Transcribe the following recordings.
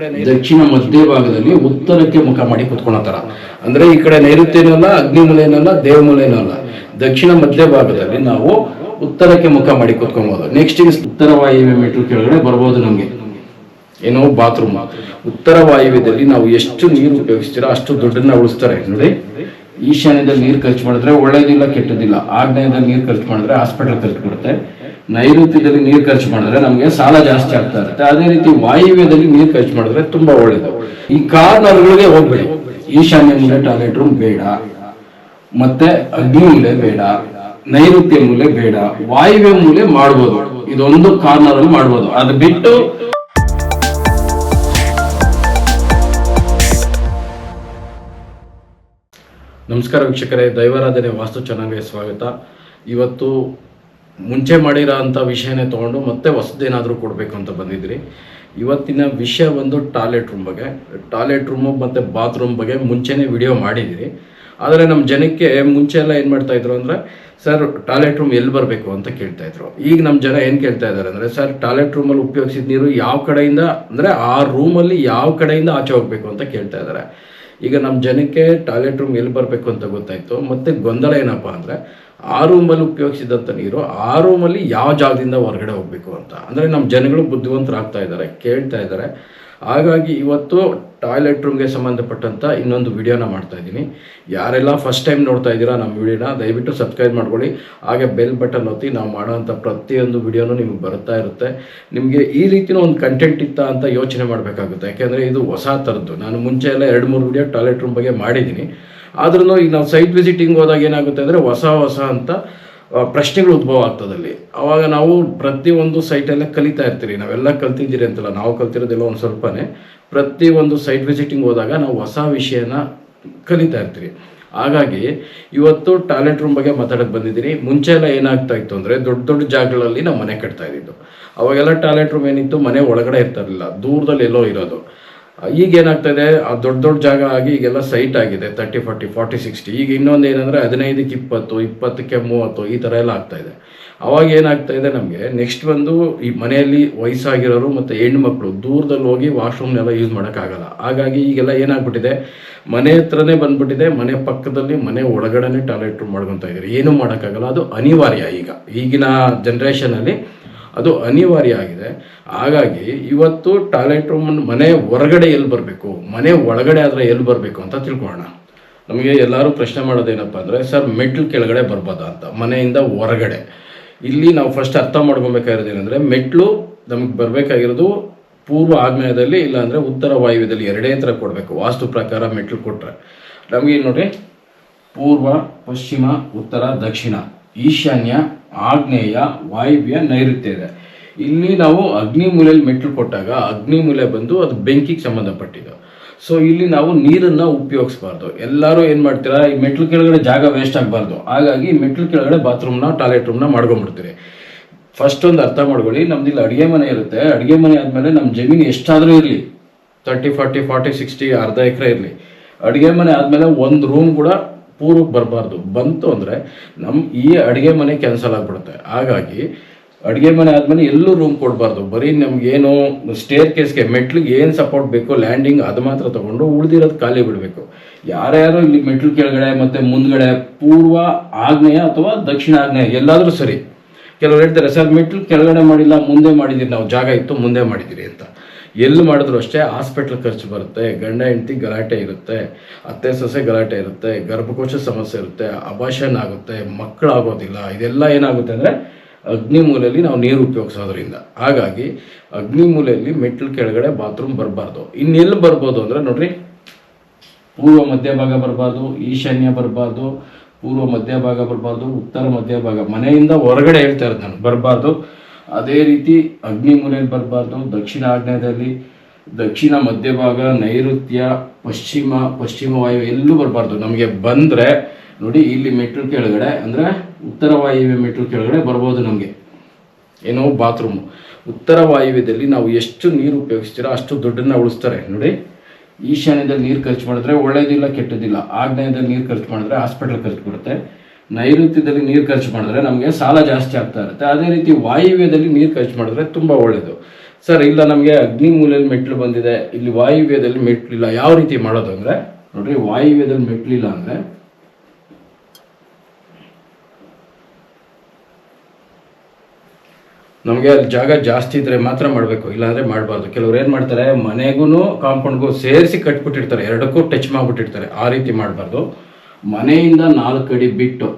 ದಕ್ಷಿಣ ಮಧ್ಯ ಭಾಗದಲ್ಲಿ ಉತ್ತರಕ್ಕೆ ಮುಖ ಮಾಡಿ ಕುತ್ಕೊಳತಾರ ಅಂದ್ರೆ ಈ ಕಡೆ ನೈಋತ್ಯನಲ್ಲ ಅಲ್ಲ ಅಗ್ನಿಮೂಲೆನೂ ಅಲ್ಲ ದೇವಮೂಲೆನೂ ಅಲ್ಲ ದಕ್ಷಿಣ ಮಧ್ಯ ಭಾಗದಲ್ಲಿ ನಾವು ಉತ್ತರಕ್ಕೆ ಮುಖ ಮಾಡಿ ಕುತ್ಕೊಬಹುದು ನೆಕ್ಸ್ಟ್ ಉತ್ತರ ವಾಯುವ್ಯ ಮೀಟರ್ ಕೆಳಗಡೆ ಬರ್ಬೋದು ನಮ್ಗೆ. ಏನೋ? ಬಾತ್ರೂಮ್ ಉತ್ತರ ವಾಯುವ್ಯದಲ್ಲಿ ನಾವು ಎಷ್ಟು ನೀರು ಉಪಯೋಗಿಸ್ತೀರೋ ಅಷ್ಟು ದುಡ್ಡನ್ನ ಉಳಿಸ್ತಾರೆ. ನೋಡಿ. ಈಶಾನ್ಯದಲ್ಲಿ ನೀರು ಖರ್ಚು ಮಾಡಿದ್ರೆ ಒಳ್ಳೇದಿಲ್ಲ, ಕೆಟ್ಟದಿಲ್ಲ. ಆಗ್ನೇಯದಲ್ಲಿ ನೀರು ಖರ್ಚು ಮಾಡಿದ್ರೆ ಹಾಸ್ಪಿಟಲ್ ಖರ್ಚು ಬರುತ್ತೆ. ನೈಋತ್ಯದಲ್ಲಿ ನೀರು ಖರ್ಚು ಮಾಡಿದ್ರೆ ನಮಗೆ ಸಾಲ ಜಾಸ್ತಿ ಆಗ್ತಾ ಇರುತ್ತೆ. ಅದೇ ರೀತಿ ವಾಯುವ್ಯದಲ್ಲಿ ನೀರು ಖರ್ಚು ಮಾಡಿದ್ರೆ ತುಂಬಾ ಒಳ್ಳೇದು. ಈ ಕಾರ್ನರ್ಗಳಿಗೆ ಹೋಗ್ಬೇಡಿ. ಈಶಾನ್ಯ ಮೂಲೆ ಟಾಯ್ಲೆಟ್ ರೂಮ್ ಬೇಡ. ಮತ್ತೆ ಅಗ್ನಿ ಮೂಲೆ ಬೇಡ. ನೈಋತ್ಯ ಮೂಲೆ ಬೇಡ. ವಾಯುವ್ಯ ಮೂಲೆ ಮಾಡ್ಬೋದು. ಇದೊಂದು ಕಾರ್ನರ್ ಅಲ್ಲಿ ಮಾಡ್ಬೋದು. ಅದು ಬಿಟ್ಟು ನಮಸ್ಕಾರ ವೀಕ್ಷಕರೇ. ದೈವಾರಾಧನೆ ವಾಸ್ತು ಚಾನಲ್ಗೆ ಸ್ವಾಗತ. ಇವತ್ತು ಮುಂಚೆ ಮಾಡಿರೋ ಅಂಥ ವಿಷಯನೇ ತೊಗೊಂಡು ಮತ್ತೆ ಹೊಸದೇನಾದರೂ ಕೊಡಬೇಕು ಅಂತ ಬಂದಿದ್ರಿ ಇವತ್ತಿನ ವಿಷಯ ಒಂದು ಟಾಯ್ಲೆಟ್ ರೂಮ್ ಬಗ್ಗೆ. ಟಾಯ್ಲೆಟ್ ರೂಮು ಮತ್ತು ಬಾತ್ರೂಮ್ ಬಗ್ಗೆ ಮುಂಚೆನೇ ವಿಡಿಯೋ ಮಾಡಿದ್ದೀರಿ. ಆದರೆ ನಮ್ಮ ಜನಕ್ಕೆ ಮುಂಚೆ ಎಲ್ಲ ಏನು ಮಾಡ್ತಾಯಿದ್ರು ಅಂದರೆ, ಸರ್, ಟಾಯ್ಲೆಟ್ ರೂಮ್ ಎಲ್ಲಿ ಬರಬೇಕು ಅಂತ ಕೇಳ್ತಾಯಿದ್ರು ಈಗ ನಮ್ಮ ಜನ ಏನು ಕೇಳ್ತಾ ಇದ್ದಾರೆ ಅಂದರೆ, ಸರ್, ಟಾಯ್ಲೆಟ್ ರೂಮಲ್ಲಿ ಉಪಯೋಗಿಸಿದ ನೀರು ಯಾವ ಕಡೆಯಿಂದ, ಅಂದರೆ ಆ ರೂಮಲ್ಲಿ ಯಾವ ಕಡೆಯಿಂದ ಆಚೆ ಹೋಗಬೇಕು ಅಂತ ಕೇಳ್ತಾ ಇದ್ದಾರೆ ಈಗ ನಮ್ಮ ಜನಕ್ಕೆ ಟಾಯ್ಲೆಟ್ ರೂಮ್ ಎಲ್ಲಿ ಬರಬೇಕು ಅಂತ ಗೊತ್ತಾಯಿತು. ಮತ್ತು ಗೊಂದಲ ಏನಪ್ಪ ಅಂದರೆ ಆ ರೂಮಲ್ಲಿ ಉಪಯೋಗಿಸಿದಂಥ ನೀರು ಆ ರೂಮಲ್ಲಿ ಯಾವ ಜಾಗದಿಂದ ಹೊರಗಡೆ ಹೋಗಬೇಕು ಅಂತ. ಅಂದರೆ ನಮ್ಮ ಜನಗಳು ಬುದ್ಧಿವಂತರಾಗ್ತಾ ಇದ್ದಾರೆ, ಕೇಳ್ತಾ ಇದ್ದಾರೆ. ಹಾಗಾಗಿ ಇವತ್ತು ಟಾಯ್ಲೆಟ್ ರೂಮ್ಗೆ ಸಂಬಂಧಪಟ್ಟಂಥ ಇನ್ನೊಂದು ವಿಡಿಯೋನ ಮಾಡ್ತಾ ಇದ್ದೀನಿ. ಯಾರೆಲ್ಲ ಫಸ್ಟ್ ಟೈಮ್ ನೋಡ್ತಾ ಇದ್ದೀರಾ ನಮ್ಮ ವಿಡಿಯೋನ, ದಯವಿಟ್ಟು ಸಬ್ಸ್ಕ್ರೈಬ್ ಮಾಡ್ಕೊಳ್ಳಿ. ಹಾಗೆ ಬೆಲ್ ಬಟನ್ ಒತ್ತಿ ನಾವು ಮಾಡೋವಂಥ ಪ್ರತಿಯೊಂದು ವಿಡಿಯೋನೂ ನಿಮಗೆ ಬರ್ತಾ ಇರುತ್ತೆ. ನಿಮಗೆ ಈ ರೀತಿಯ ಒಂದು ಕಂಟೆಂಟ್ ಇತ್ತಾ ಅಂತ ಯೋಚನೆ ಮಾಡಬೇಕಾಗುತ್ತೆ. ಯಾಕೆಂದರೆ ಇದು ಹೊಸ ಥರದ್ದು. ನಾನು ಮುಂಚೆ ಎಲ್ಲ ಎರಡು ಮೂರು ವಿಡಿಯೋ ಟಾಯ್ಲೆಟ್ ರೂಮ್ ಬಗ್ಗೆ ಮಾಡಿದ್ದೀನಿ. ಆದ್ರೂ ಈಗ ನಾವು ಸೈಟ್ ವಿಸಿಟಿಂಗ್ ಹೋದಾಗ ಏನಾಗುತ್ತೆ ಅಂದರೆ ಹೊಸ ಹೊಸ ಅಂತ ಪ್ರಶ್ನೆಗಳು ಉದ್ಭವ ಆಗ್ತದಲ್ಲಿ. ಅವಾಗ ನಾವು ಪ್ರತಿಯೊಂದು ಸೈಟಲ್ಲೇ ಕಲಿತಾ ಇರ್ತೀರಿ. ನಾವೆಲ್ಲ ಕಲ್ತಿದ್ದೀರಿ ಅಂತಲ್ಲ, ನಾವು ಕಲ್ತಿರೋದೆಲ್ಲ ಒಂದು ಸ್ವಲ್ಪನೇ. ಪ್ರತಿಯೊಂದು ಸೈಟ್ ವಿಸಿಟಿಂಗ್ ಹೋದಾಗ ನಾವು ಹೊಸ ವಿಷಯನ ಕಲಿತಾ ಇರ್ತೀರಿ. ಹಾಗಾಗಿ ಇವತ್ತು ಟಾಯ್ಲೆಟ್ ರೂಮ್ ಬಗ್ಗೆ ಮಾತಾಡಕ್ಕೆ ಬಂದಿದ್ದೀನಿ. ಮುಂಚೆ ಎಲ್ಲ ಏನಾಗ್ತಾ ಇತ್ತು ಅಂದರೆ ದೊಡ್ಡ ದೊಡ್ಡ ಜಾಗಗಳಲ್ಲಿ ನಾವು ಮನೆ ಕಟ್ತಾ ಇದ್ದಿದ್ದು. ಅವಾಗೆಲ್ಲ ಟಾಯ್ಲೆಟ್ ರೂಮ್ ಏನಿತ್ತು, ಮನೆ ಒಳಗಡೆ ಇರ್ತಿರಲಿಲ್ಲ ದೂರದಲ್ಲಿ ಎಲ್ಲೋ ಇರೋದು. ಈಗ ಏನಾಗ್ತದೆ, ಆ ದೊಡ್ಡ ದೊಡ್ಡ ಜಾಗ ಆಗಿ ಈಗೆಲ್ಲ ಸೈಟ್ ಆಗಿದೆ ತರ್ಟಿ ಫಾರ್ಟಿ ಫಾರ್ಟಿ ಸಿಕ್ಸ್ಟಿ ಈಗ ಇನ್ನೊಂದು ಏನಂದರೆ ಹದಿನೈದಕ್ಕೆ ಇಪ್ಪತ್ತು, ಇಪ್ಪತ್ತಕ್ಕೆ ಮೂವತ್ತು, ಈ ಥರ ಎಲ್ಲ ಆಗ್ತಾ ಇದೆ. ಅವಾಗ ಏನಾಗ್ತಾ ಇದೆ ನಮಗೆ ನೆಕ್ಸ್ಟ್ ಬಂದು ಈ ಮನೆಯಲ್ಲಿ ವಯಸ್ಸಾಗಿರೋರು ಮತ್ತು ಹೆಣ್ಮಕ್ಳು ದೂರದಲ್ಲಿ ಹೋಗಿ ವಾಶ್ರೂಮ್ನೆಲ್ಲ ಯೂಸ್ ಮಾಡೋಕ್ಕಾಗಲ್ಲ ಹಾಗಾಗಿ ಈಗೆಲ್ಲ ಏನಾಗ್ಬಿಟ್ಟಿದೆ, ಮನೆ ಹತ್ರನೇ ಬಂದ್ಬಿಟ್ಟಿದೆ, ಮನೆ ಪಕ್ಕದಲ್ಲಿ ಮನೆ ಒಳಗಡೆನೆ ಟಾಯ್ಲೆಟ್ ಮಾಡ್ಕೊತಾ ಇದ್ದಾರೆ. ಏನೂ ಮಾಡೋಕ್ಕಾಗಲ್ಲ, ಅದು ಅನಿವಾರ್ಯ ಈಗ. ಈಗಿನ ಜನ್ರೇಷನಲ್ಲಿ ಅದು ಅನಿವಾರ್ಯ ಆಗಿದೆ. ಹಾಗಾಗಿ ಇವತ್ತು ಟಾಯ್ಲೆಟ್ ರೂಮ್ ಮನೆ ಹೊರಗಡೆ ಎಲ್ಲಿ ಬರಬೇಕು? ಮನೆ ಒಳಗಡೆ ಆದರೆ ಎಲ್ಲಿ ಬರಬೇಕು ಅಂತ ತಿಳ್ಕೊಳ್ಳೋಣ. ನಮಗೆ ಎಲ್ಲರೂ ಪ್ರಶ್ನೆ ಮಾಡೋದೇನಪ್ಪ ಅಂದರೆ, ಸರ್ ಮೆಟ್ಲು ಕೆಳಗಡೆ ಬರ್ಬೋದಾ ಅಂತ, ಮನೆಯಿಂದ ಹೊರಗಡೆ? ಇಲ್ಲಿ ನಾವು ಫಸ್ಟ್ ಅರ್ಥ ಮಾಡ್ಕೊಬೇಕಾಗಿರೋದು ಏನಂದರೆ ಮೆಟ್ಲು ನಮಗೆ ಬರಬೇಕಾಗಿರೋದು ಪೂರ್ವ ಆಗ್ನೇಯದಲ್ಲಿ, ಇಲ್ಲಾಂದರೆ ಉತ್ತರ ವಾಯುವ್ಯದಲ್ಲಿ ಎರಡೇ ಥರ ಕೊಡಬೇಕು, ವಾಸ್ತು ಪ್ರಕಾರ ಮೆಟ್ಲು ಕೊಟ್ಟರೆ ನಮಗೆ ನೋಡಿ ಪೂರ್ವ, ಪಶ್ಚಿಮ, ಉತ್ತರ, ದಕ್ಷಿಣ, ಈಶಾನ್ಯ, ಆಗ್ನೇಯ, ವಾಯುವ್ಯ, ನೈಋತ್ಯ ಇದೆ. ಇಲ್ಲಿ ನಾವು ಅಗ್ನಿ ಮೂಲೆಯಲ್ಲಿ ಮೆಟ್ಲು ಕೊಟ್ಟಾಗ ಅಗ್ನಿ ಮೂಲೆ ಬಂದು ಅದು ಬೆಂಕಿಗೆ ಸಂಬಂಧಪಟ್ಟಿದ್ದು. ಸೊ ಇಲ್ಲಿ ನಾವು ನೀರನ್ನ ಉಪಯೋಗಿಸಬಾರ್ದು. ಎಲ್ಲರೂ ಏನು ಮಾಡ್ತೀರಾ, ಈ ಮೆಟ್ಲು ಕೆಳಗಡೆ ಜಾಗ ವೇಸ್ಟ್ ಆಗಬಾರ್ದು. ಹಾಗಾಗಿ ಮೆಟ್ಲು ಕೆಳಗಡೆ ಬಾತ್ರೂಮ್ನ ಟಾಯ್ಲೆಟ್ ರೂಮ್ನ ಮಾಡ್ಕೊಂಡ್ಬಿಡ್ತೀರಿ. ಫಸ್ಟ್ ಒಂದು ಅರ್ಥ ಮಾಡ್ಕೊಳ್ಳಿ ನಮ್ದು ಇಲ್ಲಿ ಅಡುಗೆ ಮನೆ ಇರುತ್ತೆ. ಅಡುಗೆ ಮನೆ ಆದಮೇಲೆ ನಮ್ಮ ಜಮೀನು ಎಷ್ಟಾದರೂ ಇರಲಿ. ತರ್ಟಿ ಫಾರ್ಟಿ ಫಾರ್ಟಿ ಸಿಕ್ಸ್ಟಿ ಅರ್ಧ ಎಕರೆ ಇರಲಿ. ಅಡುಗೆ ಮನೆ ಆದಮೇಲೆ ಒಂದು ರೂಮ್ ಕೂಡ ಪೂರ್ವಕ್ಕೆ ಬರಬಾರ್ದು. ಬಂತು ಅಂದರೆ ನಮ್ಮ ಈ ಅಡುಗೆ ಮನೆ ಕ್ಯಾನ್ಸಲ್ ಆಗಿಬಿಡುತ್ತೆ. ಹಾಗಾಗಿ ಅಡುಗೆ ಮನೆ ಆದಮೇಲೆ ಎಲ್ಲೂ ರೂಮ್ ಕೊಡಬಾರ್ದು. ಬರೀ ನಮಗೇನು ಸ್ಟೇರ್ ಕೇಸ್ಗೆ ಮೆಟ್ಲಿಗೆ ಏನು ಸಪೋರ್ಟ್ ಬೇಕು ಲ್ಯಾಂಡಿಂಗ್ ಅದು ಮಾತ್ರ ತಗೊಂಡು ಉಳಿದಿರೋದು ಖಾಲಿ ಬಿಡಬೇಕು. ಯಾರ್ಯಾರು ಇಲ್ಲಿ ಮೆಟ್ಲು ಕೆಳಗಡೆ ಮತ್ತು ಮುಂದ್ಗಡೆ ಪೂರ್ವ ಆಗ್ನೇಯ ಅಥವಾ ದಕ್ಷಿಣ ಆಗ್ನೇಯ ಎಲ್ಲಾದರೂ ಸರಿ. ಕೆಲವರು ಹೇಳ್ತಾರೆ, ಸರ್, ಮೆಟ್ಲು ಕೆಳಗಡೆ ಮಾಡಿಲ್ಲ, ಮುಂದೆ ಮಾಡಿದ್ದೀರಿ ನಾವು ಜಾಗ ಇತ್ತು, ಮುಂದೆ ಮಾಡಿದ್ದೀರಿ ಅಂತ. ಎಲ್ಲಿ ಮಾಡಿದ್ರು ಅಷ್ಟೇ ಹಾಸ್ಪಿಟ್ಲ್ ಖರ್ಚು ಬರುತ್ತೆ, ಗಂಡ, ಹೆಂಡತಿ ಗಲಾಟೆ ಇರುತ್ತೆ, ಅತ್ತೆ, ಸೊಸೆ ಗಲಾಟೆ ಇರುತ್ತೆ, ಗರ್ಭಕೋಶ ಸಮಸ್ಯೆ ಇರುತ್ತೆ ಅಭಾಷಣ ಆಗುತ್ತೆ, ಮಕ್ಕಳಾಗೋದಿಲ್ಲ, ಇದೆಲ್ಲ ಏನಾಗುತ್ತೆ ಅಂದರೆ ಅಗ್ನಿ ಮೂಲೆಯಲ್ಲಿ ನಾವು ನೀರು ಉಪಯೋಗಿಸೋದ್ರಿಂದ. ಹಾಗಾಗಿ ಅಗ್ನಿ ಮೂಲೆಯಲ್ಲಿ ಮೆಟ್ಲು ಕೆಳಗಡೆ ಬಾತ್ರೂಮ್ ಬರಬಾರ್ದು. ಇನ್ನೆಲ್ಲಿ ಬರ್ಬೋದು ಅಂದರೆ ನೋಡ್ರಿ, ಪೂರ್ವ ಮಧ್ಯಭಾಗ ಬರಬಾರ್ದು, ಈಶಾನ್ಯ ಬರಬಾರ್ದು, ಪೂರ್ವ ಮಧ್ಯಭಾಗ ಬರಬಾರ್ದು, ಉತ್ತರ ಮಧ್ಯಭಾಗ ಮನೆಯಿಂದ ಹೊರಗಡೆ ಹೇಳ್ತಾ ಇರೋದು ನಾನು, ಬರಬಾರ್ದು. ಅದೇ ರೀತಿ ಅಗ್ನಿ ಮೂಲೆಯಲ್ಲಿ ಬರಬಾರ್ದು, ದಕ್ಷಿಣ ಆಗ್ನೇಯದಲ್ಲಿ ದಕ್ಷಿಣ ಮಧ್ಯಭಾಗ ನೈಋತ್ಯ, ಪಶ್ಚಿಮ ಪಶ್ಚಿಮ ವಾಯು ಎಲ್ಲೂ ಬರಬಾರ್ದು. ನಮಗೆ ಬಂದರೆ, ನೋಡಿ ಇಲ್ಲಿ ಮೆಟ್ಲು ಕೆಳಗಡೆ ಅಂದರೆ ಉತ್ತರ ವಾಯುವ್ಯ ಮೆಟ್ಲು ಕೆಳಗಡೆ ಬರ್ಬೋದು ನಮಗೆ. ಏನೋ ಬಾತ್ರೂಮ್. ಉತ್ತರ ವಾಯುವ್ಯದಲ್ಲಿ ನಾವು ಎಷ್ಟು ನೀರು ಉಪಯೋಗಿಸ್ತೀರೋ ಅಷ್ಟು ದುಡ್ಡನ್ನು ಉಳಿಸ್ತಾರೆ. ನೋಡಿ, ಈಶಾನ್ಯದಲ್ಲಿ ನೀರು ಖರ್ಚು ಮಾಡಿದ್ರೆ ಒಳ್ಳೇದಿಲ್ಲ, ಕೆಟ್ಟದಿಲ್ಲ. ಆಗ್ನೇಯದಲ್ಲಿ ನೀರು ಖರ್ಚು ಮಾಡಿದ್ರೆ ಹಾಸ್ಪಿಟಲ್ ಖರ್ಚು ಬರುತ್ತೆ. ನೈಋತ್ಯದಲ್ಲಿ ನೀರು ಖರ್ಚು ಮಾಡಿದ್ರೆ ನಮಗೆ ಸಾಲ ಜಾಸ್ತಿ ಆಗ್ತಾ ಇರುತ್ತೆ. ಅದೇ ರೀತಿ ವಾಯುವ್ಯದಲ್ಲಿ ನೀರು ಖರ್ಚು ಮಾಡಿದ್ರೆ ತುಂಬ ಒಳ್ಳೆಯದು ಸರ್, ಇಲ್ಲ, ನಮಗೆ ಅಗ್ನಿ ಮೂಲೆಯಲ್ಲಿ ಮೆಟ್ಲು ಬಂದಿದೆ. ಇಲ್ಲಿ ವಾಯುವ್ಯದಲ್ಲಿ ಮೆಟ್ಲಿಲ್ಲ ಯಾವ ರೀತಿ ಮಾಡೋದು ಅಂದರೆ ನೋಡ್ರಿ ವಾಯುವ್ಯದಲ್ಲಿ ಮೆಟ್ಲಿಲ್ಲ ಅಂದ್ರೆ ನಮಗೆ ಅಲ್ಲಿ ಜಾಗ ಜಾಸ್ತಿ ಇದ್ರೆ ಮಾತ್ರ ಮಾಡಬೇಕು, ಇಲ್ಲಾಂದ್ರೆ ಮಾಡಬಾರ್ದು. ಕೆಲವ್ರು ಏನು ಮಾಡ್ತಾರೆ ಮನೆಗೂ ಕಾಂಪೌಂಡ್ಗೂ ಸೇರಿಸಿ ಕಟ್ಬಿಟ್ಟಿರ್ತಾರೆ, ಎರಡಕ್ಕೂ ಟಚ್ ಮಾಡಿಬಿಟ್ಟಿರ್ತಾರೆ, ಆ ರೀತಿ ಮಾಡಬಾರ್ದು. ಮನೆಯಿಂದ ನಾಲ್ಕು ಅಡಿ ಬಿಟ್ಟು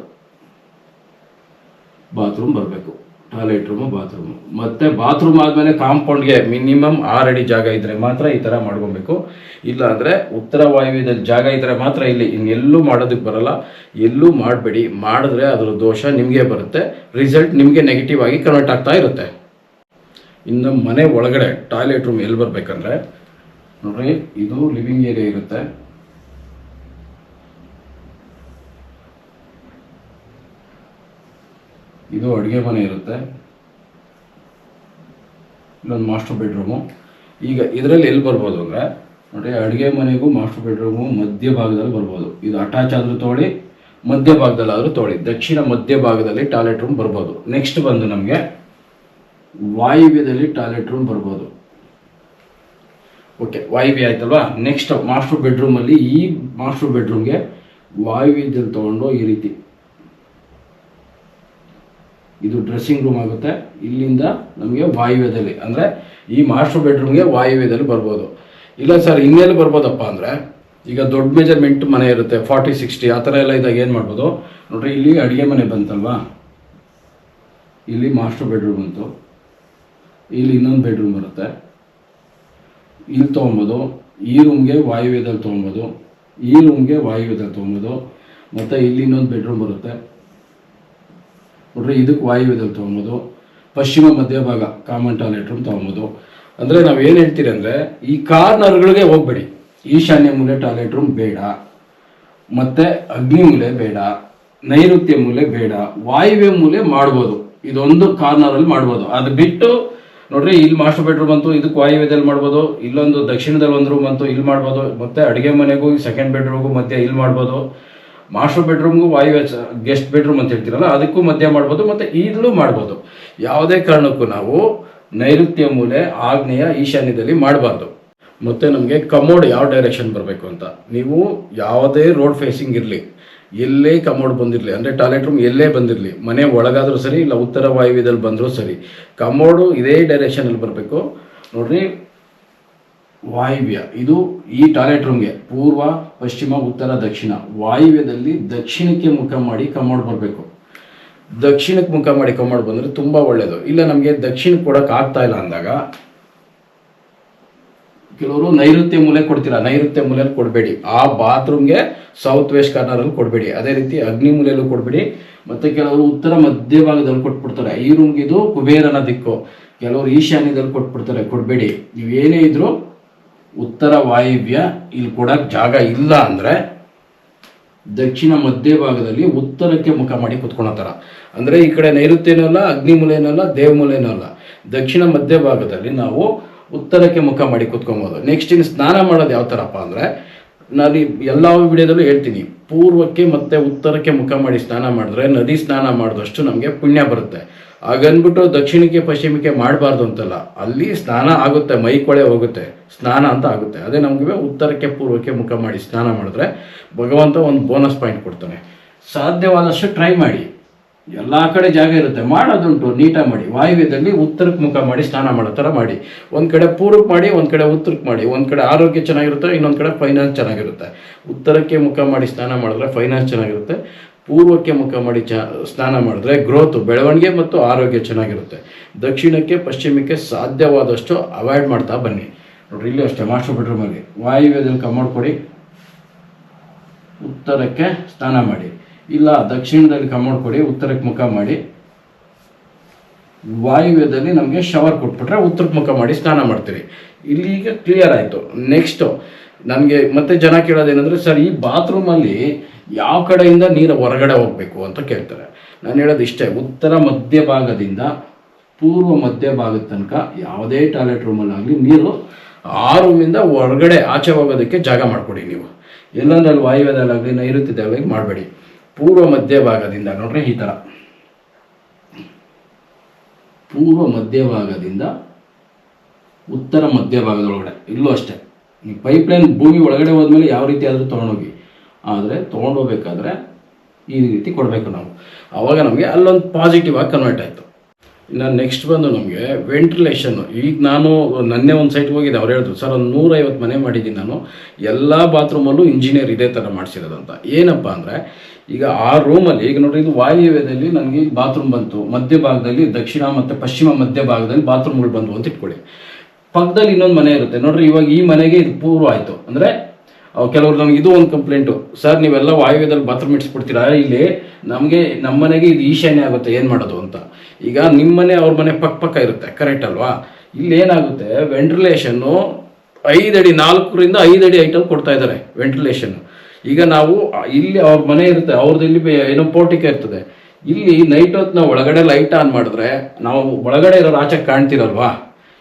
ಬಾತ್ರೂಮ್ ಬರಬೇಕು. Toilet room bathroom. ಮತ್ತೆ ಬಾತ್ರೂಮ್ ಆದಮೇಲೆ ಕಾಂಪೌಂಡ್ಗೆ ಮಿನಿಮಮ್ ಆರು ಅಡಿ ಜಾಗ ಇದ್ರೆ ಮಾತ್ರ ಈ ಥರ ಮಾಡ್ಕೊಬೇಕು. ಇಲ್ಲಾಂದರೆ ಉತ್ತರ ವಾಯುವ್ಯದಲ್ಲಿ ಜಾಗ ಇದ್ರೆ ಮಾತ್ರ ಇಲ್ಲಿ ಇನ್ನೆಲ್ಲೂ ಮಾಡೋದಕ್ಕೆ ಬರಲ್ಲ. ಎಲ್ಲೂ ಮಾಡಬೇಡಿ. ಮಾಡಿದ್ರೆ ಅದರ ದೋಷ ನಿಮಗೆ ಬರುತ್ತೆ. ರಿಸಲ್ಟ್ ನಿಮಗೆ ನೆಗೆಟಿವ್ ಆಗಿ ಕನ್ವರ್ಟ್ ಆಗ್ತಾ ಇರುತ್ತೆ. ಇನ್ನು ಮನೆ ಒಳಗಡೆ ಟಾಯ್ಲೆಟ್ ರೂಮ್ ಎಲ್ಲಿ ಬರಬೇಕಂದ್ರೆ, ನೋಡ್ರಿ, ಇದು ಲಿವಿಂಗ್ ಏರಿಯಾ ಇರುತ್ತೆ. ಇದು ಅಡುಗೆ ಮನೆ ಇರುತ್ತೆ. ಇಲ್ಲೊಂದು ಮಾಸ್ಟರ್ ಬೆಡ್ರೂಮು ಈಗ ಇದರಲ್ಲಿ ಎಲ್ಲಿ ಬರ್ಬೋದು ಅಂದರೆ, ನೋಡಿ, ಅಡುಗೆ ಮನೆಗೂ ಮಾಸ್ಟರ್ ಬೆಡ್ರೂಮು ಮಧ್ಯ ಭಾಗದಲ್ಲಿ ಬರ್ಬೋದು. ಇದು ಅಟ್ಯಾಚ್ ಆದರೂ ತೋಳಿ ಮಧ್ಯ ಭಾಗದಲ್ಲಾದರೂ ತೋಳಿ ದಕ್ಷಿಣ ಮಧ್ಯ ಭಾಗದಲ್ಲಿ ಟಾಯ್ಲೆಟ್ ರೂಮ್ ಬರ್ಬೋದು. ನೆಕ್ಸ್ಟ್ ಬಂದು ನಮಗೆ ವಾಯುವ್ಯದಲ್ಲಿ ಟಾಯ್ಲೆಟ್ ರೂಮ್ ಬರ್ಬೋದು. ಓಕೆ ವಾಯುವ್ಯ ಆಯ್ತಲ್ವಾ? ನೆಕ್ಸ್ಟ್ ಮಾಸ್ಟರ್ ಬೆಡ್ರೂಮಲ್ಲಿ ಈ ಮಾಸ್ಟರ್ ಬೆಡ್ರೂಮ್ಗೆ ವಾಯುವ್ಯದಲ್ಲಿ ತೊಗೊಂಡು ಈ ರೀತಿ. ಇದು ಡ್ರೆಸ್ಸಿಂಗ್ ರೂಮ್ ಆಗುತ್ತೆ. ಇಲ್ಲಿಂದ ನಮಗೆ ವಾಯುವ್ಯದಲ್ಲಿ, ಅಂದರೆ ಈ ಮಾಸ್ಟರ್ ಬೆಡ್ರೂಮ್ಗೆ ವಾಯುವ್ಯದಲ್ಲಿ ಬರ್ಬೋದು. ಇಲ್ಲ ಸರ್ ಇನ್ನೆಲ್ಲಿ ಬರ್ಬೋದಪ್ಪ ಅಂದರೆ, ಈಗ ದೊಡ್ಡ ಮೆಜರ್ಮೆಂಟ್ ಮನೆ ಇರುತ್ತೆ ಫಾರ್ಟಿ ಸಿಕ್ಸ್ಟಿ ಆ ಥರ ಎಲ್ಲ ಇದ್ದಾಗ ಏನು ಮಾಡ್ಬೋದು? ನೋಡ್ರಿ, ಇಲ್ಲಿ ಅಡುಗೆ ಮನೆ ಬಂತಲ್ವಾ? ಇಲ್ಲಿ ಮಾಸ್ಟರ್ ಬೆಡ್ರೂಮ್ ಬಂತು. ಇಲ್ಲಿ ಇನ್ನೊಂದು ಬೆಡ್ರೂಮ್ ಬರುತ್ತೆ. ಇಲ್ಲಿ ತೊಗೊಬೋದು. ಈ ರೂಮ್ಗೆ ವಾಯುವ್ಯದಲ್ಲಿ ತೊಗೊಬೋದು. ಈ ರೂಮ್ಗೆ ವಾಯುವ್ಯದಲ್ಲಿ ತೊಗೊಬೋದು. ಮತ್ತು ಇಲ್ಲಿ ಇನ್ನೊಂದು ಬೆಡ್ರೂಮ್ ಬರುತ್ತೆ. ನೋಡ್ರಿ, ಇದಕ್ಕೆ ವಾಯುವ್ಯದಲ್ಲಿ ತೊಗೊಬೋದು, ಪಶ್ಚಿಮ ಮಧ್ಯಭಾಗ ಕಾಮನ್ ಟಾಯ್ಲೆಟ್ ರೂಮ್ ತೊಗೊಬೋದು. ಅಂದರೆ ನಾವು ಏನು ಹೇಳ್ತೀರಿ ಅಂದರೆ, ಈ ಕಾರ್ನರ್ಗಳಿಗೆ ಹೋಗ್ಬೇಡಿ. ಈಶಾನ್ಯ ಮೂಲೆ ಟಾಯ್ಲೆಟ್ ರೂಮ್ ಬೇಡ. ಮತ್ತೆ ಅಗ್ನಿ ಮೂಲೆ ಬೇಡ. ನೈಋತ್ಯ ಮೂಲೆ ಬೇಡ. ವಾಯುವ್ಯ ಮೂಲೆ ಮಾಡ್ಬೋದು. ಇದೊಂದು ಕಾರ್ನರಲ್ಲಿ ಮಾಡ್ಬೋದು. ಅದು ಬಿಟ್ಟು, ನೋಡ್ರಿ, ಇಲ್ಲಿ ಮಾಸ್ಟರ್ ಬೆಡ್ರೂಮ್ ಬಂತು ಇದಕ್ಕೆ ವಾಯುವ್ಯದಲ್ಲಿ ಮಾಡ್ಬೋದು. ಇಲ್ಲೊಂದು ದಕ್ಷಿಣದಲ್ಲಿ ಒಂದು ರೂಮ್ ಬಂತು ಇಲ್ಲಿ ಮಾಡ್ಬೋದು. ಮತ್ತೆ ಅಡುಗೆ ಮನೆಗೂ ಸೆಕೆಂಡ್ ಬೆಡ್ರೂಮ್ಗೂ ಮಧ್ಯೆ ಇಲ್ಲಿ ಮಾಡ್ಬೋದು. ಮಾಸ್ಟರ್ ಬೆಡ್ರೂಮ್ಗೂ ವಾಯುವ್ಯ ಗೆಸ್ಟ್ ಬೆಡ್ರೂಮ್ ಅಂತ ಹೇಳ್ತೀರಲ್ಲ, ಅದಕ್ಕೂ ಮಧ್ಯ ಮಾಡ್ಬೋದು, ಮತ್ತು ಈದಲೂ ಮಾಡ್ಬೋದು. ಯಾವುದೇ ಕಾರಣಕ್ಕೂ ನಾವು ನೈಋತ್ಯ ಮೂಲೆ ಆಗ್ನೇಯ ಈಶಾನ್ಯದಲ್ಲಿ ಮಾಡಬಾರ್ದು. ಮತ್ತು ನಮಗೆ ಕಮೋಡ್ ಯಾವ ಡೈರೆಕ್ಷನ್ ಬರಬೇಕು ಅಂತ. ನೀವು ಯಾವುದೇ ರೋಡ್ ಫೇಸಿಂಗ್ ಇರಲಿ, ಎಲ್ಲೇ ಕಮೋಡ್ ಬಂದಿರಲಿ, ಅಂದರೆ ಟಾಯ್ಲೆಟ್ ರೂಮ್ ಎಲ್ಲೇ ಬಂದಿರಲಿ, ಮನೆ ಒಳಗಾದರೂ ಸರಿ, ಇಲ್ಲ ಉತ್ತರ ವಾಯುವ್ಯದಲ್ಲಿ ಬಂದರೂ ಸರಿ ಕಮೋಡು ಇದೇ ಡೈರೆಕ್ಷನಲ್ಲಿ ಬರಬೇಕು. ನೋಡ್ರಿ ವಾಯುವ್ಯ. ಇದು ಈ ಟಾಯ್ಲೆಟ್ ರೂಮ್ಗೆ ಪೂರ್ವ, ಪಶ್ಚಿಮ, ಉತ್ತರ, ದಕ್ಷಿಣ. ವಾಯುವ್ಯದಲ್ಲಿ ದಕ್ಷಿಣಕ್ಕೆ ಮುಖ ಮಾಡಿ ಕಮೋಡ್ ಬರಬೇಕು. ದಕ್ಷಿಣಕ್ಕೆ ಮುಖ ಮಾಡಿ ಕಮೋಡ್ ಬಂದರೆ ತುಂಬ ಒಳ್ಳೆಯದು ಇಲ್ಲ, ನಮಗೆ ದಕ್ಷಿಣ ಕೊಡೋಕೆ ಆಗ್ತಾ ಇಲ್ಲ ಅಂದಾಗ ಕೆಲವರು ನೈಋತ್ಯ ಮೂಲೆ ಕೊಡ್ತೀರಾ? ನೈಋತ್ಯ ಮೂಲೆಯಲ್ಲಿ ಕೊಡಬೇಡಿ. ಆ ಬಾತ್ರೂಮ್ಗೆ ಸೌತ್ ವೆಸ್ಟ್ ಕಾರ್ನರಲ್ಲಿ ಕೊಡಬೇಡಿ. ಅದೇ ರೀತಿ ಅಗ್ನಿ ಮೂಲೆಯಲ್ಲೂ ಕೊಡಬೇಡಿ. ಮತ್ತು ಕೆಲವರು ಉತ್ತರ ಮಧ್ಯಭಾಗದಲ್ಲಿ ಕೊಟ್ಬಿಡ್ತಾರೆ. ಈ ರೂಮ್ಗಿದು ಕುಬೇರನ ದಿಕ್ಕು. ಕೆಲವರು ಈಶಾನ್ಯದಲ್ಲಿ ಕೊಟ್ಬಿಡ್ತಾರೆ. ಕೊಡಬೇಡಿ. ಏನೇ ಇದ್ರೂ ಉತ್ತರ ವಾಯುವ್ಯ ಇಲ್ಲಿ ಕೊಡಕ್ಕೆ ಜಾಗ ಇಲ್ಲ ಅಂದರೆ ದಕ್ಷಿಣ ಮಧ್ಯಭಾಗದಲ್ಲಿ ಉತ್ತರಕ್ಕೆ ಮುಖ ಮಾಡಿ ಕುತ್ಕೊಳತ್ತಾರ ಅಂದರೆ ಈ ಕಡೆ ನೈಋತ್ಯನೂ ಅಲ್ಲ ಅಗ್ನಿ ಮೂಲೆನೂ ಅಲ್ಲ ದೇವಮೂಲೆನೂ ಅಲ್ಲ ದಕ್ಷಿಣ ಮಧ್ಯಭಾಗದಲ್ಲಿ ನಾವು ಉತ್ತರಕ್ಕೆ ಮುಖ ಮಾಡಿ ಕುತ್ಕೊಬೋದು. ನೆಕ್ಸ್ಟ್ ಇನ್ನು ಸ್ನಾನ ಮಾಡೋದು ಯಾವ ಥರಪ್ಪ ಅಂದರೆ, ನಾನು ಎಲ್ಲ ವಿಡಿಯೋದಲ್ಲೂ ಹೇಳ್ತೀನಿ, ಪೂರ್ವಕ್ಕೆ ಮತ್ತು ಉತ್ತರಕ್ಕೆ ಮುಖ ಮಾಡಿ ಸ್ನಾನ ಮಾಡಿದ್ರೆ ನದಿ ಸ್ನಾನ ಮಾಡಿದಷ್ಟು ನಮಗೆ ಪುಣ್ಯ ಬರುತ್ತೆ. ಹಾಗನ್ಬಿಟ್ಟು ದಕ್ಷಿಣಕ್ಕೆ ಪಶ್ಚಿಮಕ್ಕೆ ಮಾಡಬಾರ್ದು ಅಂತಲ್ಲ, ಅಲ್ಲಿ ಸ್ನಾನ ಆಗುತ್ತೆ, ಮೈ ಕೊಳೆ ಹೋಗುತ್ತೆ, ಸ್ನಾನ ಅಂತ ಆಗುತ್ತೆ. ಅದೇ ನಮಗೆ ಉತ್ತರಕ್ಕೆ ಪೂರ್ವಕ್ಕೆ ಮುಖ ಮಾಡಿ ಸ್ನಾನ ಮಾಡಿದ್ರೆ ಭಗವಂತ ಒಂದು ಬೋನಸ್ ಪಾಯಿಂಟ್ ಕೊಡ್ತಾನೆ. ಸಾಧ್ಯವಾದಷ್ಟು ಟ್ರೈ ಮಾಡಿ. ಎಲ್ಲ ಕಡೆ ಜಾಗ ಇರುತ್ತೆ, ಮಾಡೋದುಂಟು ನೀಟಾಗಿ ಮಾಡಿ. ವಾಯುವ್ಯದಲ್ಲಿ ಉತ್ತರಕ್ಕೆ ಮುಖ ಮಾಡಿ, ಸ್ನಾನ ಮಾಡೋ ಥರ ಮಾಡಿ. ಒಂದು ಕಡೆ ಪೂರ್ವಕ್ಕೆ ಮಾಡಿ, ಒಂದು ಕಡೆ ಉತ್ತರಕ್ಕೆ ಮಾಡಿ. ಒಂದು ಕಡೆ ಆರೋಗ್ಯ ಚೆನ್ನಾಗಿರುತ್ತೆ, ಇನ್ನೊಂದು ಕಡೆ ಫೈನಾನ್ಸ್ ಚೆನ್ನಾಗಿರುತ್ತೆ. ಉತ್ತರಕ್ಕೆ ಮುಖ ಮಾಡಿ, ಸ್ನಾನ ಮಾಡಿದ್ರೆ ಫೈನಾನ್ಸ್ ಚೆನ್ನಾಗಿರುತ್ತೆ. ಪೂರ್ವಕ್ಕೆ ಮುಖ ಮಾಡಿ ಚ, ಸ್ನಾನ ಮಾಡಿದ್ರೆ ಗ್ರೋತು ಬೆಳವಣಿಗೆ ಮತ್ತು ಆರೋಗ್ಯ ಚೆನ್ನಾಗಿರುತ್ತೆ. ದಕ್ಷಿಣಕ್ಕೆ, ಪಶ್ಚಿಮಕ್ಕೆ ಸಾಧ್ಯವಾದಷ್ಟು ಅವಾಯ್ಡ್ ಮಾಡ್ತಾ ಬನ್ನಿ. ನೋಡ್ರಿ, ಇಲ್ಲಿ ಅಷ್ಟೇ, ಮಾಸ್ಟರ್ ಬೆಡ್ರೂಮಲ್ಲಿ ವಾಯುವ್ಯದಲ್ಲಿ ಕಮೋಡ್ ಕೊಡಿ. ಉತ್ತರಕ್ಕೆ ಸ್ನಾನ ಮಾಡಿ. ಇಲ್ಲ, ದಕ್ಷಿಣದಲ್ಲಿ ಕಮೋಡ್ ಕೊಡಿ, ಉತ್ತರಕ್ಕೆ ಮುಖ ಮಾಡಿ. ವಾಯುವ್ಯದಲ್ಲಿ ನಮಗೆ ಶವರ್ ಕೊಟ್ಬಿಟ್ರೆ ಉತ್ತರಕ್ಕೆ ಮುಖ ಮಾಡಿ ಸ್ನಾನ ಮಾಡ್ತೀರಿ. ಇಲ್ಲಿ ಈಗ ಕ್ಲಿಯರ್ ಆಯಿತು. ನೆಕ್ಸ್ಟು ನನಗೆ ಮತ್ತೆ ಜನ ಕೇಳೋದೇನೆಂದರೆ, ಸರ್, ಈ ಬಾತ್ರೂಮಲ್ಲಿ ಯಾವ ಕಡೆಯಿಂದ ನೀರು ಹೊರಗಡೆ ಹೋಗಬೇಕು? ಅಂತ ಕೇಳ್ತಾರೆ. ನಾನು ಹೇಳೋದು ಇಷ್ಟೇ, ಉತ್ತರ ಮಧ್ಯ ಭಾಗದಿಂದ ಪೂರ್ವ ಮಧ್ಯ ಭಾಗದ ತನಕ ಯಾವುದೇ ಟಾಯ್ಲೆಟ್ ರೂಮಲ್ಲಾಗಲಿ ನೀರು ಆ ರೂಮಿಂದ ಹೊರಗಡೆ ಆಚೆ ಹೋಗೋದಕ್ಕೆ ಜಾಗ ಮಾಡಿಕೊಡಿ ನೀವು. ಎಲ್ಲಂದ್ರಲ್ಲಿ ವಾಯುವ್ಯದಲ್ಲಾಗಲಿ ನೈಋತ್ಯದಲ್ಲಾಗಲಿ ಮಾಡಬೇಡಿ. ಪೂರ್ವ ಮಧ್ಯಭಾಗದಿಂದ ನೋಡ್ರಿ, ಈ ಥರ ಪೂರ್ವ ಮಧ್ಯಭಾಗದಿಂದ ಉತ್ತರ ಮಧ್ಯಭಾಗದೊಳಗಡೆ. ಇಲ್ಲೂ ಅಷ್ಟೇ. ಈ ಪೈಪ್ಲೈನ್ ಭೂಮಿ ಒಳಗಡೆ ಹೋದ್ಮೇಲೆ ಯಾವ ರೀತಿ ಆದರೂ ತೊಗೊಂಡೋಗಿ. ಆದರೆ ತೊಗೊಂಡೋಗ್ಬೇಕಾದ್ರೆ ಈ ರೀತಿ ಕೊಡಬೇಕು ನಾವು. ಆವಾಗ ನಮಗೆ ಅಲ್ಲೊಂದು ಪಾಸಿಟಿವ್ ಆಗಿ ಕನ್ವರ್ಟ್ ಆಯಿತು. ಇನ್ನು ನೆಕ್ಸ್ಟ್ ಬಂದು ನಮಗೆ ವೆಂಟಿಲೇಷನ್ನು ಈಗ ನಾನು ನನ್ನೇ ಒಂದು ಸೈಟ್ಗೆ ಹೋಗಿದ್ದೆ, ಅವ್ರು ಹೇಳಿದ್ರು, ಸರ್, ಒಂದು ನೂರೈವತ್ತು ಮನೆ ಮಾಡಿದ್ದೀನಿ ನಾನು. ಎಲ್ಲ ಬಾತ್ರೂಮಲ್ಲೂ ಇಂಜಿನಿಯರ್ ಇದೇ ಥರ ಮಾಡಿಸಿರೋದಂತ ಏನಪ್ಪ ಅಂದರೆ, ಈಗ ಆ ರೂಮಲ್ಲಿ ಈಗ ನೋಡ್ರಿ, ಇದು ವಾಯುವ್ಯದಲ್ಲಿ ನನಗೆ ಬಾತ್ರೂಮ್ ಬಂತು. ಮಧ್ಯ ಭಾಗದಲ್ಲಿ, ದಕ್ಷಿಣ ಮತ್ತು ಪಶ್ಚಿಮ ಮಧ್ಯ ಭಾಗದಲ್ಲಿ ಬಾತ್ರೂಮ್ಗಳು ಬಂದವು ಅಂತ ಇಟ್ಕೊಳ್ಳಿ. ಪಕ್ಕದಲ್ಲಿ ಇನ್ನೊಂದು ಮನೆ ಇರುತ್ತೆ. ನೋಡ್ರಿ, ಇವಾಗ ಈ ಮನೆಗೆ ಇದು ಪೂರ್ವ ಆಯಿತು. ಅಂದರೆ ಕೆಲವ್ರು ನಮ್ಗೆ ಇದು ಒಂದು ಕಂಪ್ಲೇಂಟು ಸರ್ ನೀವೆಲ್ಲ ವಾಯುವ್ಯದಲ್ಲಿ ಬಾತ್ರೂಮ್ ಇಟ್ಸ್ಬಿಡ್ತೀರಾ? ಇಲ್ಲಿ ನಮಗೆ ನಮ್ಮ ಮನೆಗೆ ಇದು ಈಶಾನ್ಯ ಆಗುತ್ತೆ, ಏನು ಮಾಡೋದು ಅಂತ. ಈಗ ನಿಮ್ಮ ಮನೆ ಅವ್ರ ಮನೆ ಪಕ್ಕ ಪಕ್ಕ ಇರುತ್ತೆ ಕರೆಕ್ಟ್ ಅಲ್ವಾ? ಇಲ್ಲಿ ಏನಾಗುತ್ತೆ ವೆಂಟಿಲೇಷನ್ನು ಐದಡಿ, ನಾಲ್ಕರಿಂದ ಐದಡಿ ಐಟಮ್ ಕೊಡ್ತಾ ಇದ್ದಾರೆ ವೆಂಟಿಲೇಷನ್ ಈಗ ನಾವು, ಇಲ್ಲಿ ಅವ್ರ ಮನೆ ಇರುತ್ತೆ ಅವ್ರದ್ದು ಇಲ್ಲಿ ಏನೋ ಪೋಟಿಕೆ ಇರ್ತದೆ. ಇಲ್ಲಿ ನೈಟ್ ಹೊತ್ತು ನಾವು ಒಳಗಡೆ ಲೈಟ್ ಆನ್ ಮಾಡಿದ್ರೆ, ನಾವು ಒಳಗಡೆ ಇರೋರು ಆಚೆ ಕಾಣ್ತಿರಲ್ವಾ?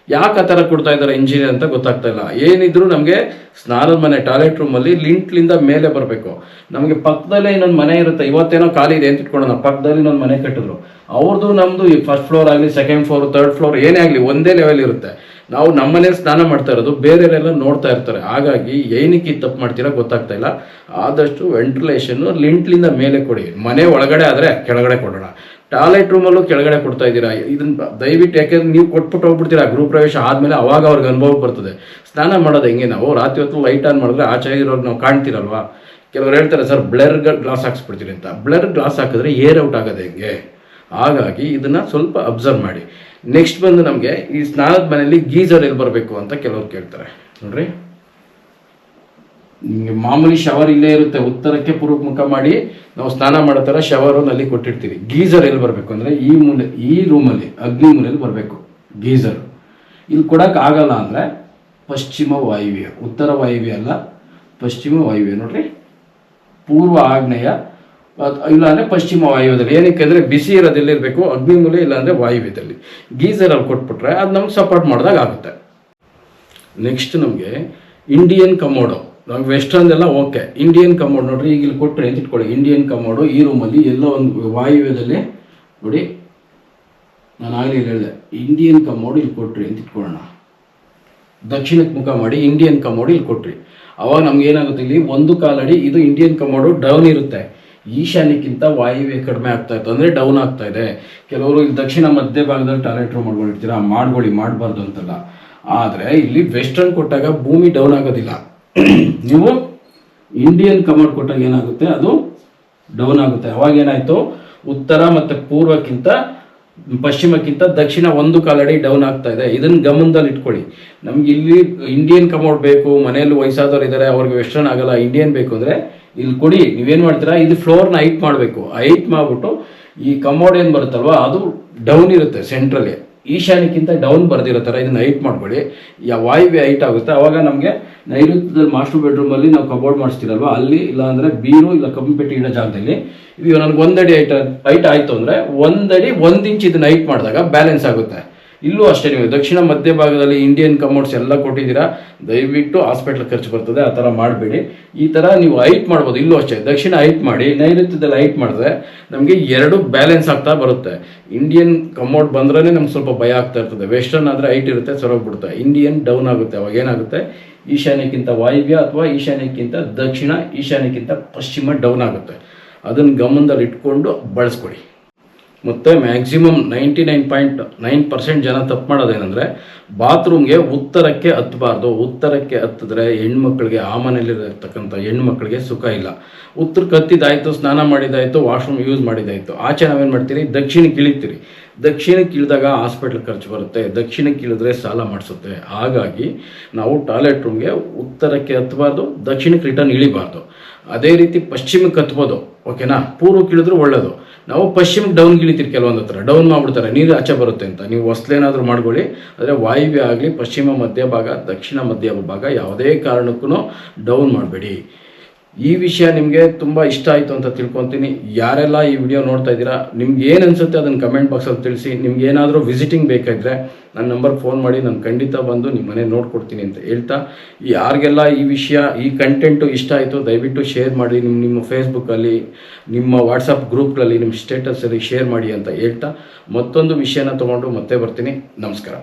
ಯಾಕೆ ಆ ಥರ ಕೊಡ್ತಾ ಇದ್ದಾರೆ ಇಂಜಿನಿಯರ್ ಅಂತ ಗೊತ್ತಾಗ್ತಾ ಇಲ್ಲ. ಏನಿದ್ರು ನಮಗೆ ಸ್ನಾನದ ಮನೆ ಟಾಯ್ಲೆಟ್ ರೂಮಲ್ಲಿ ಲಿಂಟ್ಲಿಂದ ಮೇಲೆ ಬರಬೇಕು. ನಮಗೆ ಪಕ್ಕದಲ್ಲೇ ಇನ್ನೊಂದು ಮನೆ ಇರುತ್ತೆ. ಇವತ್ತೇನೋ ಖಾಲಿ ಇದೆ ಅಂತ ಇಟ್ಕೊಳ್ಳೋಣ. ಪಕ್ಕದಲ್ಲಿ ಇನ್ನೊಂದು ಮನೆ ಕಟ್ಟಿದ್ರು. ಅವ್ರದ್ದು ನಮ್ಮದು ಈ ಫಸ್ಟ್ ಫ್ಲೋರ್ ಆಗಲಿ ಸೆಕೆಂಡ್ ಫ್ಲೋರ್ ಥರ್ಡ್ ಫ್ಲೋರ್ ಏನೇ ಆಗಲಿ ಒಂದೇ ಲೆವೆಲ್ ಇರುತ್ತೆ. ನಾವು ನಮ್ಮನೆ ಸ್ನಾನ ಮಾಡ್ತಾ ಇರೋದು, ಬೇರೆಯವರೆಲ್ಲ ನೋಡ್ತಾ ಇರ್ತಾರೆ. ಹಾಗಾಗಿ ಏನಕ್ಕೆ ತಪ್ಪು ಮಾಡ್ತೀರಾ ಗೊತ್ತಾಗ್ತಾ ಇಲ್ಲ. ಆದಷ್ಟು ವೆಂಟಿಲೇಷನ್ ಲಿಂಟ್ಲಿಂದ ಮೇಲೆ ಕೊಡಿ. ಮನೆ ಒಳಗಡೆ ಆದರೆ ಕೆಳಗಡೆ ಕೊಡೋಣ. ಟಾಯ್ಲೆಟ್ ರೂಮಲ್ಲೂ ಕೆಳಗಡೆ ಕೊಡ್ತಾ ಇದ್ದೀರಾ? ಇದನ್ನ ದಯವಿಟ್ಟು ಯಾಕೆಂದ್ರೆ ನೀವು ಕೊಟ್ಬಿಟ್ಟು ಹೋಗ್ಬಿಡ್ತೀರಾ? ಗೃಹ ಪ್ರವೇಶ ಆದಮೇಲೆ ಅವಾಗ ಅವ್ರಿಗೆ ಅನುಭವ ಬರ್ತದೆ. ಸ್ನಾನ ಮಾಡೋದು ಹೆಂಗೆ ನಾವು? ರಾತ್ರಿ ಹೊತ್ತು ಲೈಟ್ ಆನ್ ಮಾಡಿದ್ರೆ ಆಚೆ ಇರೋರು ನಾವು ಕಾಣ್ತಿರಲ್ವಾ? ಕೆಲವರು ಹೇಳ್ತಾರೆ, ಸರ್ ಬ್ಲರ್ ಗ್ಲಾಸ್ ಹಾಕ್ಸ್ಬಿಡ್ತೀರಿ ಅಂತ. ಬ್ಲರ್ ಗ್ಲಾಸ್ ಹಾಕಿದ್ರೆ ಏರ್ ಔಟ್ ಆಗೋದು ಹೆಂಗೆ? ಹಾಗಾಗಿ ಇದನ್ನು ಸ್ವಲ್ಪ ಅಬ್ಸರ್ವ್ ಮಾಡಿ. ನೆಕ್ಸ್ಟ್ ಬಂದು ನಮಗೆ ಈ ಸ್ನಾನದ ಮನೆಯಲ್ಲಿ ಗೀಸರ್ ಎಲ್ಲಿ ಬರಬೇಕು ಅಂತ ಕೆಲವರು ಕೇಳ್ತಾರೆ. ನೋಡ್ರಿ. ನಿಮಗೆ ಮಾಮೂಲಿ ಶವರ್ ಇಲ್ಲೇ ಇರುತ್ತೆ, ಉತ್ತರಕ್ಕೆ ಪೂರ್ವಕ್ಕೆ ಮುಖ ಮಾಡಿ ನಾವು ಸ್ನಾನ ಮಾಡೋ ಥರ ಶವರ್ ಅಲ್ಲಿ ಕೊಟ್ಟಿರ್ತೀವಿ. ಗೀಸರ್ ಎಲ್ಲಿ ಬರಬೇಕು ಅಂದರೆ ಈ ಮೂಲೆ, ಈ ರೂಮಲ್ಲಿ ಅಗ್ನಿ ಮೂಲೆಯಲ್ಲಿ ಬರಬೇಕು ಗೀಸರ್ ಇಲ್ಲಿ ಕೊಡಕ್ಕೆ ಆಗಲ್ಲ ಅಂದರೆ ಪಶ್ಚಿಮ ವಾಯುವ್ಯ, ಉತ್ತರ ವಾಯುವ್ಯ ಅಲ್ಲ, ಪಶ್ಚಿಮ ವಾಯುವ್ಯ. ನೋಡ್ರಿ. ಪೂರ್ವ ಆಗ್ನೇಯ ಅದ್- ಇಲ್ಲ ಅಂದ್ರೆ ಪಶ್ಚಿಮ ವಾಯುವ್ಯದಲ್ಲಿ ಏನಕ್ಕೆ ಅಂದರೆ ಬಿಸಿ ಇರೋದೆಲ್ಲಿ ಇರಬೇಕು, ಅಗ್ನಿ ಇಲ್ಲಾಂದರೆ ವಾಯುವ್ಯದಲ್ಲಿ ಗೀಸರ್ ಅಲ್ಲಿ ಕೊಟ್ಬಿಟ್ರೆ ಅದು ನಮ್ಗೆ ಸಪೋರ್ಟ್ ಮಾಡಿದಾಗ ಆಗುತ್ತೆ. ನೆಕ್ಸ್ಟ್ ನಮಗೆ ಇಂಡಿಯನ್ ಕಮೋಡೋ ನಮ್ಗೆ ವೆಸ್ಟರ್ನ್ ಎಲ್ಲ ಓಕೆ ಇಂಡಿಯನ್ ಕಮೋಡ್ ನೋಡ್ರಿ, ಈಗ ಇಲ್ಲಿ ಕೊಟ್ಟರೆ ಎಂತ ಇಟ್ಕೊಳ್ಳಿ. ಇಂಡಿಯನ್ ಕಮೋಡು ಈ ರೂಮಲ್ಲಿ ಎಲ್ಲೋ ಒಂದು ವಾಯುವ್ಯದಲ್ಲಿ ನೋಡಿ, ನಾನು ಆಗಲೇ ಹೇಳಿದೆ. ಇಂಡಿಯನ್ ಕಮೋಡ್ ಇಲ್ಲಿ ಕೊಟ್ರಿ ಅಂತ ಇಟ್ಕೊಳ್ಳೋಣ. ದಕ್ಷಿಣಕ್ಕೆ ಮುಖ ಮಾಡಿ ಇಂಡಿಯನ್ ಕಮೋಡ್ ಇಲ್ಲಿ ಕೊಟ್ರಿ. ಅವಾಗ ನಮ್ಗೆ ಏನಾಗುತ್ತೆ ಇಲ್ಲಿ? ಒಂದು ಕಾಲಡಿ, ಇದು ಇಂಡಿಯನ್ ಕಮೋಡು ಡೌನ್ ಇರುತ್ತೆ. ಈಶಾನ್ಯಕ್ಕಿಂತ ವಾಯುವ್ಯ ಕಡಿಮೆ ಆಗ್ತಾ ಇತ್ತು ಅಂದರೆ ಡೌನ್ ಆಗ್ತಾ ಇದೆ. ಕೆಲವರು ಇಲ್ಲಿ ದಕ್ಷಿಣ ಮಧ್ಯ ಭಾಗದಲ್ಲಿ ಟಾಯ್ಲೆಟ್ ರೂಮ್ ಮಾಡ್ಕೊಂಡಿರ್ತೀರಾ ಮಾಡ್ಕೊಳ್ಳಿ ಮಾಡಬಾರ್ದು ಅಂತಲ್ಲ. ಆದರೆ ಇಲ್ಲಿ ವೆಸ್ಟರ್ನ್ ಕೊಟ್ಟಾಗ ಭೂಮಿ ಡೌನ್ ಆಗೋದಿಲ್ಲ. ನೀವು ಇಂಡಿಯನ್ ಕಮಾಂಡ್ ಕೊಟ್ಟಾಗ ಏನಾಗುತ್ತೆ? ಅದು ಡೌನ್ ಆಗುತ್ತೆ. ಅವಾಗ ಏನಾಯ್ತು? ಉತ್ತರ ಮತ್ತು ಪೂರ್ವಕ್ಕಿಂತ, ಪಶ್ಚಿಮಕ್ಕಿಂತ ದಕ್ಷಿಣ ಒಂದು ಕಾಲಡಿ ಡೌನ್ ಆಗ್ತಾ ಇದೆ. ಇದನ್ನು ಗಮನದಲ್ಲಿ ಇಟ್ಕೊಳ್ಳಿ. ನಮ್ಗೆ ಇಲ್ಲಿ ಇಂಡಿಯನ್ ಕಮೋಡ್ ಬೇಕು, ಮನೆಯಲ್ಲಿ ವಯಸ್ಸಾದವರು ಇದ್ದಾರೆ ಅವ್ರಿಗೆ ವೆಸ್ಟರ್ನ್ ಆಗಲ್ಲ ಇಂಡಿಯನ್ ಬೇಕು ಅಂದ್ರೆ ಇಲ್ಲಿ ಕೊಡಿ, ನೀವೇನು ಮಾಡ್ತೀರಾ? ಇದು ಫ್ಲೋರ್ನ ಹೈಟ್ ಮಾಡಬೇಕು. ಹೈಟ್ ಮಾಡ್ಬಿಟ್ಟು ಈ ಕಮೋಡ್ ಏನು ಬರುತ್ತಲ್ವಾ, ಅದು ಡೌನ್ ಇರುತ್ತೆ ಸೆಂಟ್ರಲ್ಲಿ ಈಶಾನ್ಯಕ್ಕಿಂತ ಡೌನ್ ಬರ್ದಿರೋ ಥರ ಇದನ್ನ ಹೈಟ್ ಮಾಡ್ಕೊಳ್ಳಿ. ಯಾವ ವಾಯುವೆ ಹೈಟ್ ಆಗುತ್ತೆ. ಅವಾಗ ನಮಗೆ ನೈಋತ್ಯದಲ್ಲಿ ಮಾಸ್ಟರ್ ಬೆಡ್ರೂಮಲ್ಲಿ ನಾವು ಕಬೋರ್ಡ್ ಮಾಡಿಸ್ತೀರಲ್ವ, ಅಲ್ಲಿ ಇಲ್ಲಾಂದರೆ ಬೀರು ಇಲ್ಲ ಕಂಪೆಟ್ಟಿ ಇಡೋ ಜಾಗದಲ್ಲಿ. ಇದು ನನಗೆ ಒಂದಡಿ ಹೈಟ್ ಹೈಟ್ ಆಯಿತು ಅಂದರೆ ಒಂದಡಿ ಒಂದು ಇಂಚ್ ಇದನ್ನ ಹೈಟ್ ಮಾಡಿದಾಗ ಬ್ಯಾಲೆನ್ಸ್ ಆಗುತ್ತೆ. ಇಲ್ಲೂ ಅಷ್ಟೇ ನೀವು. ದಕ್ಷಿಣ ಮಧ್ಯ ಭಾಗದಲ್ಲಿ ಇಂಡಿಯನ್ ಕಮೋಡ್ಸ್ ಎಲ್ಲ ಕೊಟ್ಟಿದ್ದೀರಾ, ದಯವಿಟ್ಟು ಹಾಸ್ಪಿಟ್ಲ್ ಖರ್ಚು ಬರ್ತದೆ, ಆ ಥರ ಮಾಡಬೇಡಿ. ಈ ಥರ ನೀವು ಹೈಟ್ ಮಾಡ್ಬೋದು, ಇಲ್ಲೂ ಅಷ್ಟೇ. ದಕ್ಷಿಣ ಹೈಟ್ ಮಾಡಿ, ನೈಋತ್ಯದಲ್ಲಿ ಹೈಟ್ ಮಾಡಿದ್ರೆ ನಮಗೆ ಎರಡು ಬ್ಯಾಲೆನ್ಸ್ ಆಗ್ತಾ ಬರುತ್ತೆ. ಇಂಡಿಯನ್ ಕಮೋಡ್ ಬಂದ್ರೆ ನಮ್ಗೆ ಸ್ವಲ್ಪ ಭಯ ಆಗ್ತಾ ಇರ್ತದೆ. ವೆಸ್ಟರ್ನ್ ಆದರೆ ಹೈಟ್ ಇರುತ್ತೆ, ಸರೋಗ್ಬಿಡುತ್ತೆ. ಇಂಡಿಯನ್ ಡೌನ್ ಆಗುತ್ತೆ, ಅವಾಗ ಏನಾಗುತ್ತೆ? ಈಶಾನ್ಯಕ್ಕಿಂತ ವಾಯುವ್ಯ ಅಥವಾ ಈಶಾನ್ಯಕ್ಕಿಂತ ದಕ್ಷಿಣ, ಈಶಾನ್ಯಕ್ಕಿಂತ ಪಶ್ಚಿಮ ಡೌನ್ ಆಗುತ್ತೆ. ಅದನ್ನು ಗಮನದಲ್ಲಿ ಇಟ್ಕೊಂಡು ಬಳಸ್ಕೊಡಿ. ಮತ್ತು maximum ninety nine point nine percent ಜನ ತಪ್ಪು ಮಾಡೋದೇನೆಂದರೆ ಬಾತ್ರೂಮ್ಗೆ ಉತ್ತರಕ್ಕೆ ಹತ್ತಬಾರ್ದು ಉತ್ತರಕ್ಕೆ ಹತ್ತಿದ್ರೆ ಹೆಣ್ಮಕ್ಳಿಗೆ ಆ ಮನೆಯಲ್ಲಿರತಕ್ಕಂಥ ಹೆಣ್ಮಕ್ಳಿಗೆ ಸುಖ ಇಲ್ಲ. ಉತ್ತರಕ್ಕೆ ಹತ್ತಿದ್ದಾಯಿತು ಸ್ನಾನ ಮಾಡಿದಾಯ್ತು ವಾಶ್ರೂಮ್ ಯೂಸ್ ಮಾಡಿದಾಯ್ತು. ಆಚೆ ನಾವೇನು ಮಾಡ್ತೀರಿ? ದಕ್ಷಿಣಕ್ಕೆ ಇಳಿತೀರಿ ದಕ್ಷಿಣಕ್ಕೆ ಇಳಿದಾಗ ಹಾಸ್ಪಿಟ್ಲ್ ಖರ್ಚು ಬರುತ್ತೆ. ದಕ್ಷಿಣಕ್ಕೆ ಇಳಿದ್ರೆ ಸಾಲ ಮಾಡಿಸುತ್ತೆ. ಹಾಗಾಗಿ ನಾವು ಟಾಯ್ಲೆಟ್ ರೂಮ್ಗೆ ಉತ್ತರಕ್ಕೆ ಹತ್ತಬಾರ್ದು ದಕ್ಷಿಣಕ್ಕೆ ರಿಟರ್ನ್ ಇಳಿಬಾರ್ದು. ಅದೇ ರೀತಿ ಪಶ್ಚಿಮಕ್ಕೆ ಹತ್ಬೋದು. ಓಕೆನಾ ಪೂರ್ವಕ್ಕೆ ಇಳಿದ್ರೂ ಒಳ್ಳೇದು. ನಾವು ಪಶ್ಚಿಮ ಡೌನ್ ಗಿಳಿತೀರಿ ಕೆಲವೊಂದು ಹತ್ರ. ಡೌನ್ ಮಾಡ್ಬಿಡ್ತಾರೆ. ನೀರು ಆಚೆ ಬರುತ್ತೆ ಅಂತ. ನೀವು ಹೊಸ್ಲೇನಾದರೂ ಮಾಡ್ಕೊಳ್ಳಿ. ಆದರೆ ವಾಯುವ್ಯ ಆಗಲಿ ಪಶ್ಚಿಮ ಮಧ್ಯ ಭಾಗ, ದಕ್ಷಿಣ ಮಧ್ಯ ಭಾಗ ಯಾವುದೇ ಕಾರಣಕ್ಕೂ ಡೌನ್ ಮಾಡಬೇಡಿ. ಈ ವಿಷಯ ನಿಮಗೆ ತುಂಬ ಇಷ್ಟ ಆಯಿತು ಅಂತ ತಿಳ್ಕೊತೀನಿ. ಯಾರೆಲ್ಲ ಈ ವಿಡಿಯೋ ನೋಡ್ತಾ ಇದ್ದೀರಾ, ನಿಮ್ಗೆ ಏನು ಅನಿಸುತ್ತೆ ಅದನ್ನು ಕಮೆಂಟ್ ಬಾಕ್ಸಲ್ಲಿ ತಿಳಿಸಿ. ನಿಮ್ಗೆ ಏನಾದರೂ ವಿಸಿಟಿಂಗ್ ಬೇಕಾದರೆ ನನ್ನ ನಂಬರ್ ಫೋನ್ ಮಾಡಿ, ನಾನು ಖಂಡಿತ ಬಂದು ನಿಮ್ಮ ಮನೆ ನೋಡ್ಕೊಡ್ತೀನಿ ಅಂತ ಹೇಳ್ತಾ. ಯಾರಿಗೆಲ್ಲ ಈ ವಿಷಯ, ಈ ಕಂಟೆಂಟು ಇಷ್ಟ ಆಯಿತು, ದಯವಿಟ್ಟು ಶೇರ್ ಮಾಡಿ. ನಿಮ್ಮ ನಿಮ್ಮ ಫೇಸ್ಬುಕ್ಕಲ್ಲಿ ನಿಮ್ಮ ವಾಟ್ಸಪ್ ಗ್ರೂಪ್ಗಳಲ್ಲಿ ನಿಮ್ಮ ಸ್ಟೇಟಸಲ್ಲಿ ಶೇರ್ ಮಾಡಿ ಅಂತ ಹೇಳ್ತಾ. ಮತ್ತೊಂದು ವಿಷಯನ ತೊಗೊಂಡು ಮತ್ತೆ ಬರ್ತೀನಿ. ನಮಸ್ಕಾರ.